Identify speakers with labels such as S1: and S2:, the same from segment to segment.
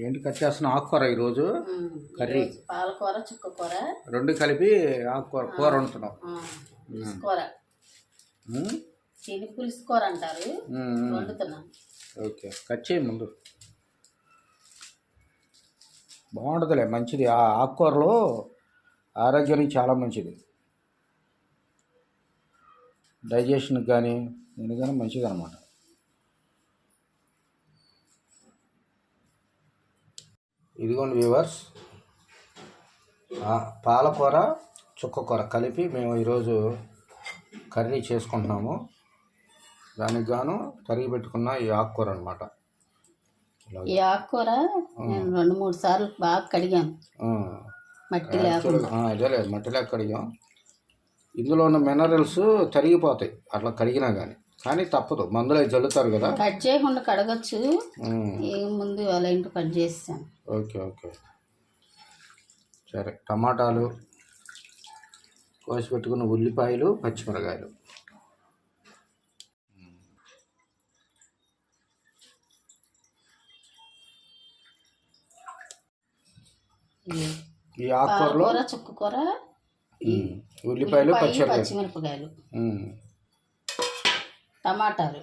S1: ఏంటి కట్ చేస్తున్న ఆకుకూర ఈరోజు? కర్రీ.
S2: పాలకూర చుక్కకూర.
S1: రెండు కలిపి ఆకుకూర కూర వండుతున్నాం.
S2: కూర
S1: ఉమ్,
S2: చిని పులుసు కూర అంటారు. వండుతున్నాం.
S1: ఓకే కట్ చేయి ముందు. బాగుంటుందిలే మంచిది. ఆ ఆకుకూరలో ఆరోగ్యానికి చాలా మంచిది. డైజెషన్కి కానీ దీనికైనా మంచిది అనమాట ఇదిగోండి వ్యూవర్స్. పాలకూర చుక్కకూర కలిపి మేము ఈరోజు కర్రీ చేసుకుంటున్నాము. దానికి గాను తరిగి పెట్టుకున్న ఈ ఆకుకూర అనమాట
S2: ఈ ఆకుకూర నేను రెండు మూడు సార్లు బాగా కడిగాను. మట్టి లేకుండా.
S1: అదేలే మట్టిలో కడిగాం. ఇందులో ఉన్న మినరల్స్ తరిగిపోతాయి అట్లా కడిగినా కానీ కానీ తప్పదు మందులు అవి చల్లుతారు కదా.
S2: కట్ చేయకుండా కడగచ్చు. ముందు అలా ఇంటి కట్ చేస్తాను.
S1: Okay okay. సరే టమాటాలు కోసి పెట్టుకున్న ఉల్లిపాయలు పచ్చిమిరకాయలు. ఈ ఆకుకూరలో
S2: చుక్కకూర
S1: ఉల్లిపాయలు
S2: పచ్చిమిరపకాయలు. టమాటాలు.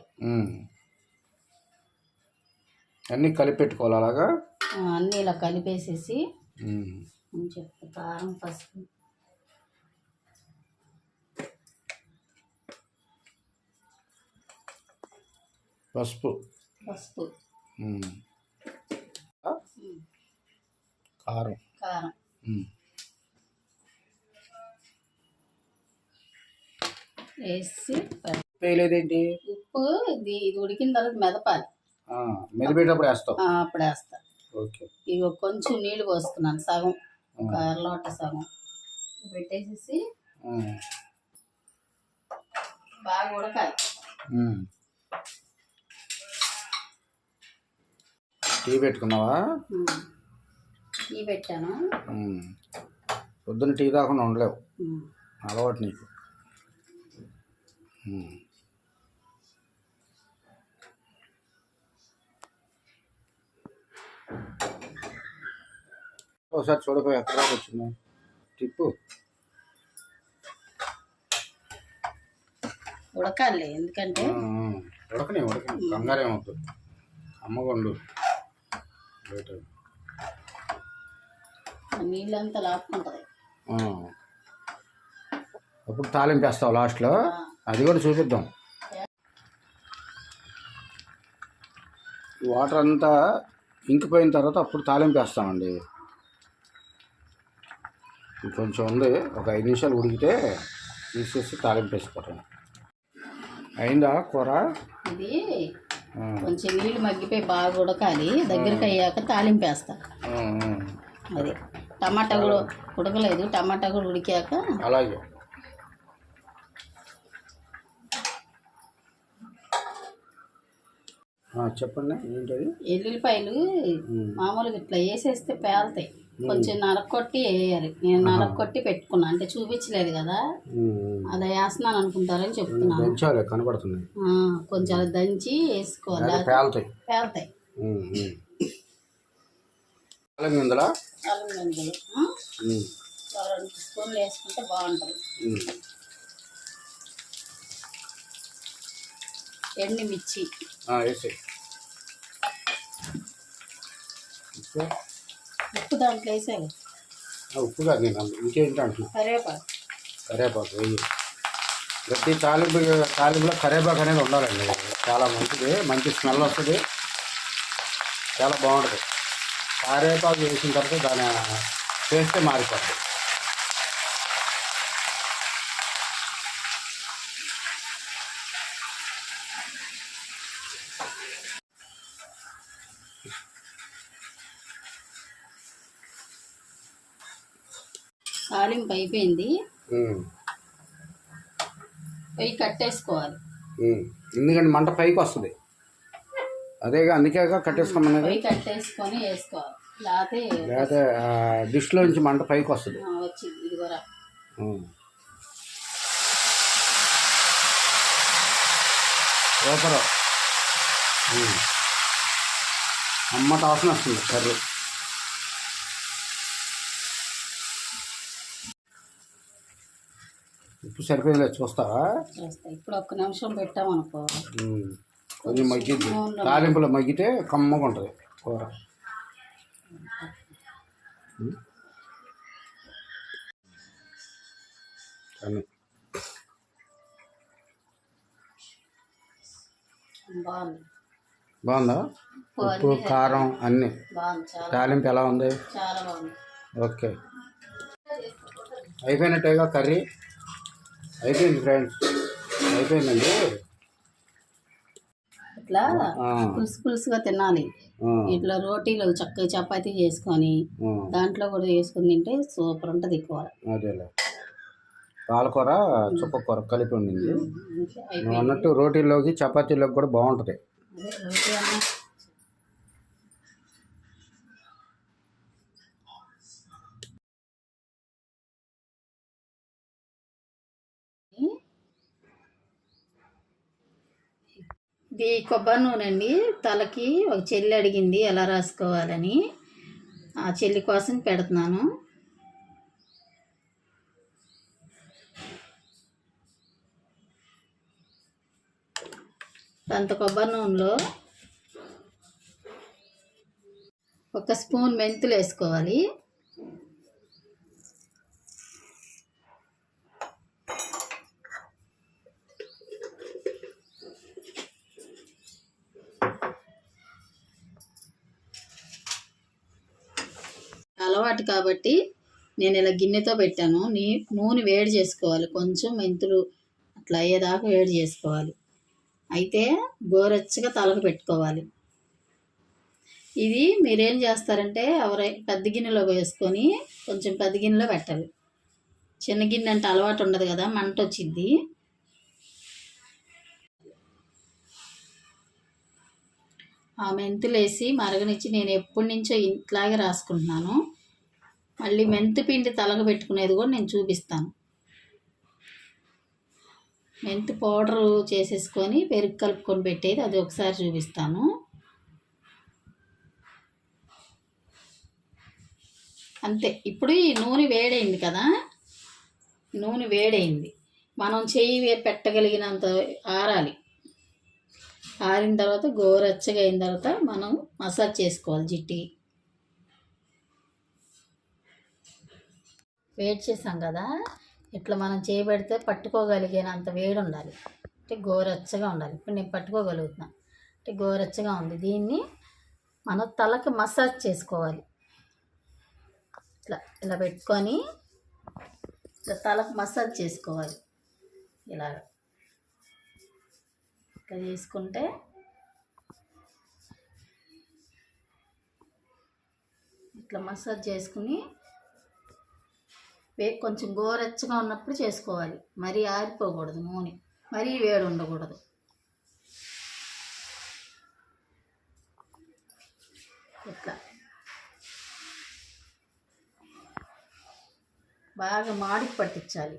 S1: అన్నీ కలిపి పెట్టుకోవాలి అలాగా?
S2: అన్నీ ఇలా కలిపేసేసి చెప్తా? కారం పసుపు.
S1: పసుపు.
S2: పసుపు.
S1: కారం.
S2: కారం. వేసి
S1: వేయలేదేంటి
S2: ఉప్పు ఇది ఇది ఉడికిన తర్వాత మెదపాలి.
S1: మెదిపేటప్పుడు వేస్తావు.
S2: ఆ, అప్పుడు వేస్తా ఇవి కొంచెం నీళ్ళు పోసుకున్నాను సగం ఒక
S1: ఆ.
S2: అర లోట సగం పెట్టేసేసి. బాగా ఉడకాలి.
S1: టీ పెట్టుకున్నావా.
S2: టీ పెట్టాను.
S1: పొద్దున్న టీ తాకుండా ఉండలేవు. అలవాటు నీకు ఒకసారి చూడపోయి ఎక్కడ దాకా వచ్చింది టిప్పు.
S2: ఉడకాలి ఎందుకంటే.
S1: ఉడకని ఉడకని. కంగారు ఏమవుద్దు అమ్మగొండు బయట.
S2: నీళ్ళంతా లాక్కుంటుంది.
S1: అప్పుడు తాలింపు వేస్తావు లాస్ట్లో అది కూడా చూపిద్దాం. వాటర్ అంతా ఇంకిపోయిన తర్వాత అప్పుడు తాలింపు వేస్తామండి ఇంకొంచెం ఉంది. ఒక ఐదు నిమిషాలు ఉడికితే తీసేసి తాలింపు వేసుకోవటం. అయిందా కూర?
S2: ఇది కొంచెం నీళ్ళు మగ్గిపోయి బాగా ఉడకాలి. దగ్గరికి అయ్యాక తాలింపు వేస్తా.
S1: ఆ, ఆ.
S2: అది టమాటా కూడా ఉడకలేదు. టమాటా కూడా ఉడికాక
S1: అలాగే. చెప్పండి ఏంటది?
S2: ఎల్లుల్లిపాయలు. మామూలుగా ఇట్లా వేసేస్తే పేలుతాయి. కొంచెం నరకొట్టి వేయాలి. నేను నరకొట్టి పెట్టుకున్నా. అంటే చూపించలేదు కదా. అలా వేస్తున్నాను అనుకుంటారని చెప్తున్నాను. ఆ, కొంచెం అలా దంచి వేసుకోవాలి.
S1: పేలుతాయి.
S2: ఒక రెండు స్పూన్లు వేసుకుంటే బాగుంటుంది. ఎండుమిర్చి.
S1: ఉప్పు
S2: దాంట్లో
S1: ఆ, ఉప్పు కాదు నేను ఇంకేంటి
S2: కరివేపాకు
S1: వెయ్యి. ప్రతి తాలింపు తాలింపులో కరివేపాకు అనేది ఉండాలండి. చాలా మంచిది. మంచి స్మెల్ వస్తుంది. చాలా బాగుంటుంది. కరివేపాకు వేసిన తర్వాత దాని టేస్టే మారిపోతుంది
S2: తాలింపు అయిపోయింది. పొయ్యి కట్టేసుకోవాలి.
S1: ఎందుకంటే మంట పైకి వస్తుంది. అదేగా అందుకేగా కట్టేసుకోమన్నది
S2: పొయ్యి కట్టేసుకొని వేసుకోవాలి. లేకపోతే
S1: డిష్లో నుంచి మంట పైకి వస్తుంది.
S2: వచ్చింది. ఇది కూడా.
S1: సూపర్. అమ్మ టాసన వస్తుంది కర్రీ. ఉప్పు సరిపోయిందా? చూస్తావా
S2: చేస్తా ఇప్పుడు ఒక్క నిమిషం పెట్టామనుకో.
S1: కొంచెం మగ్గిద్ది. తాలింపులో మగ్గితే కమ్మగా ఉంటుంది. కూర.
S2: బాగుంది.
S1: బాగుందా? ఉప్పు కారం అన్నీ. తాలింపు ఎలా ఉంది? ఓకే. అయిపోయినట్టేగా కర్రీ? అయిపోయింది ఫ్రెండ్స్ అయిపోయిందండి?
S2: ఇట్లా పులుసు పులుసుగా తినాలి. ఇట్లా రోటీలు చక్కగా చపాతీ చేసుకొని దాంట్లో కూడా వేసుకొని తింటే సూపర్ ఉంటుంది కూర.
S1: అదేలే. పాలకూర చుక్కకూర కలిపి ఉండింది అన్నట్టు రోటీల్లోకి చపాతీలోకి కూడా బాగుంటుంది.
S2: ఇది కొబ్బరి నూనె అండి తలకి ఒక చెల్లి అడిగింది ఎలా రాసుకోవాలని. ఆ చెల్లి కోసం పెడుతున్నాను. అంత కొబ్బరి నూనెలో ఒక స్పూన్ మెంతులు వేసుకోవాలి. అలవాటు కాబట్టి నేను ఇలా గిన్నెతో పెట్టాను. నీ నూనె వేడి చేసుకోవాలి. కొంచెం మెంతులు అట్లా అయ్యేదాకా వేడి చేసుకోవాలి. అయితే గోరెచ్చగా తలకు పెట్టుకోవాలి. ఇది మీరేం చేస్తారంటే ఎవరై పెద్ద గిన్నెలో వేసుకొని కొంచెం పెద్ద గిన్నెలో పెట్టాలి. చిన్న గిన్నె అంటే అలవాటు ఉండదు కదా మంట వచ్చింది ఆ మెంతులు వేసి మరగనిచ్చి నేను ఎప్పటి నుంచో ఇట్లాగే రాసుకుంటున్నాను. మళ్ళీ మెంతి పిండి తలకు పెట్టుకునేది కూడా నేను చూపిస్తాను. మెంతి పౌడరు చేసేసుకొని పెరుగు కలుపుకొని పెట్టేది అది ఒకసారి చూపిస్తాను. అంతే ఇప్పుడు ఈ నూనె వేడైంది కదా? నూనె వేడైంది. మనం చెయ్యి పెట్టగలిగినంత ఆరాలి. ఆరిన తర్వాత గోరెచ్చగా అయిన తర్వాత మనం మసాజ్ చేసుకోవాలి జిట్టి వేడి చేసాం కదా ఇట్లా మనం చేయబెడితే పట్టుకోగలిగేనంత వేడి ఉండాలి అంటే గోరచ్చగా ఉండాలి. ఇప్పుడు నేను పట్టుకోగలుగుతున్నా. అంటే గోరెచ్చగా ఉంది. దీన్ని మనం తలకి మసాజ్ చేసుకోవాలి. ఇట్లా ఇలా పెట్టుకొని ఇట్లా తలకు మసాజ్ చేసుకోవాలి. ఇలా ఇట్లా చేసుకుంటే ఇట్లా మసాజ్ చేసుకుని వే కొంచెం గోరెచ్చగా ఉన్నప్పుడు చేసుకోవాలి. మరీ ఆరిపోకూడదు నూనె. మరీ వేడి ఉండకూడదు. ఇట్లా. బాగా మాడికి పట్టించాలి.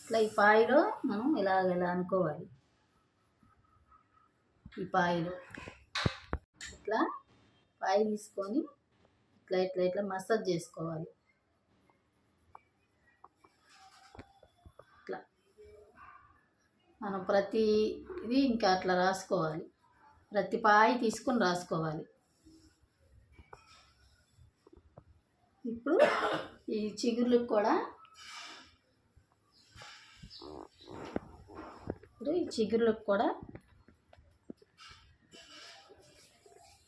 S2: ఇట్లా ఈ పాయలో మనం ఇలాగ ఇలా అనుకోవాలి. ఈ పాయలో. పై తీసుకొని ఇట్లా ఇట్లా ఇట్లా మసాజ్ చేసుకోవాలి. ఇట్లా. మనం ప్రతి ఇది ఇంకా అట్లా రాసుకోవాలి. ప్రతి పాయి తీసుకొని రాసుకోవాలి. ఇప్పుడు ఈ చిగుర్లకు కూడా ఇప్పుడు ఈ చిగుర్లకు కూడా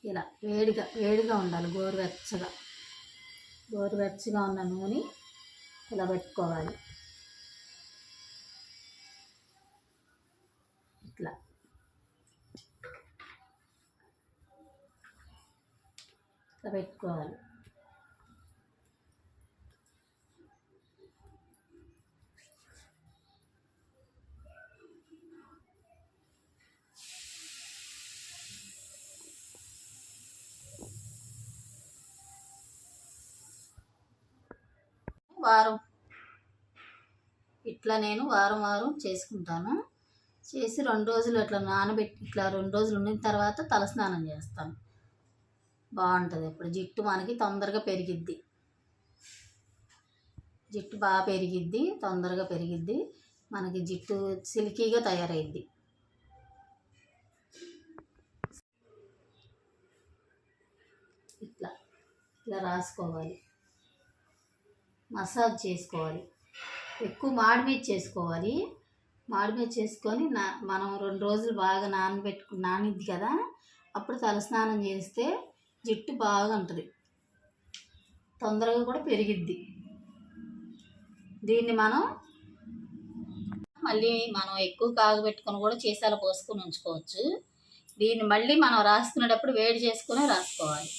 S2: ఇలా వేడిగా వేడిగా ఉండాలి గోరువెచ్చగా. గోరువెచ్చగా ఉన్న నూనె ఇలా పెట్టుకోవాలి. ఇట్లా. ఇట్లా పెట్టుకోవాలి. వారం. ఇట్లా నేను వారం వారం చేసుకుంటాను. చేసి రెండు రోజులు ఇట్లా నానబెట్టి ఇట్లా రెండు రోజులు ఉండిన తర్వాత తలస్నానం చేస్తాను. బాగుంటుంది ఇప్పుడు జిట్టు మనకి తొందరగా పెరిగిద్ది. జిట్టు బాగా పెరిగిద్ది తొందరగా పెరిగిద్ది. మనకి జిట్టు సిల్కీగా తయారైద్ది. ఇట్లా. ఇట్లా రాసుకోవాలి. మసాజ్ చేసుకోవాలి. ఎక్కువ మాడి మీద చేసుకోవాలి. మాడి మీద చేసుకొని నా మనం రెండు రోజులు బాగా నానబెట్టుకు నానిద్ది కదా అప్పుడు తలస్నానం చేస్తే జుట్టు బాగా ఉంటుంది. తొందరగా కూడా పెరిగిద్ది. దీన్ని మనం మళ్ళీ మనం ఎక్కువ కాగబెట్టుకొని కూడా చేసాల పోసుకొని ఉంచుకోవచ్చు. దీన్ని మళ్ళీ మనం రాసుకునేటప్పుడు వేడి చేసుకునే రాసుకోవాలి.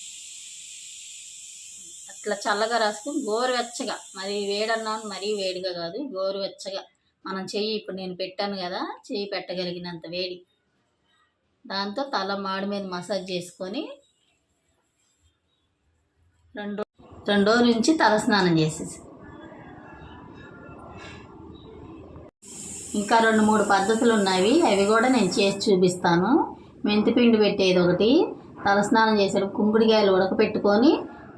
S2: అట్లా చల్లగా రాసుకుని గోరువెచ్చగా మరి వేడన్నాను మరీ వేడిగా కాదు గోరువెచ్చగా. మనం చెయ్యి ఇప్పుడు నేను పెట్టాను కదా చెయ్యి పెట్టగలిగినంత వేడి. దాంతో తల మాడి మీద మసాజ్ చేసుకొని రెండు రెండో నుంచి తల స్నానం చేసేసి. ఇంకా రెండు మూడు పద్ధతులు ఉన్నాయి. అవి కూడా నేను చేసి చూపిస్తాను. మెంతిపిండి పెట్టేది ఒకటి. తలస్నానం చేసేటప్పుడు కుంకుడికాయలు ఉడకపెట్టుకొని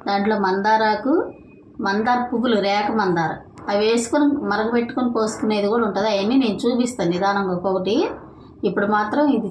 S2: దాంట్లో మందారాకు మందార పువ్వులు రేక మందార. అవి వేసుకొని మరగబెట్టుకొని పోసుకునేది కూడా ఉంటుంది. అవన్నీ నేను చూపిస్తాను నిదానంగా ఒక్కొక్కటి. ఇప్పుడు మాత్రం ఇది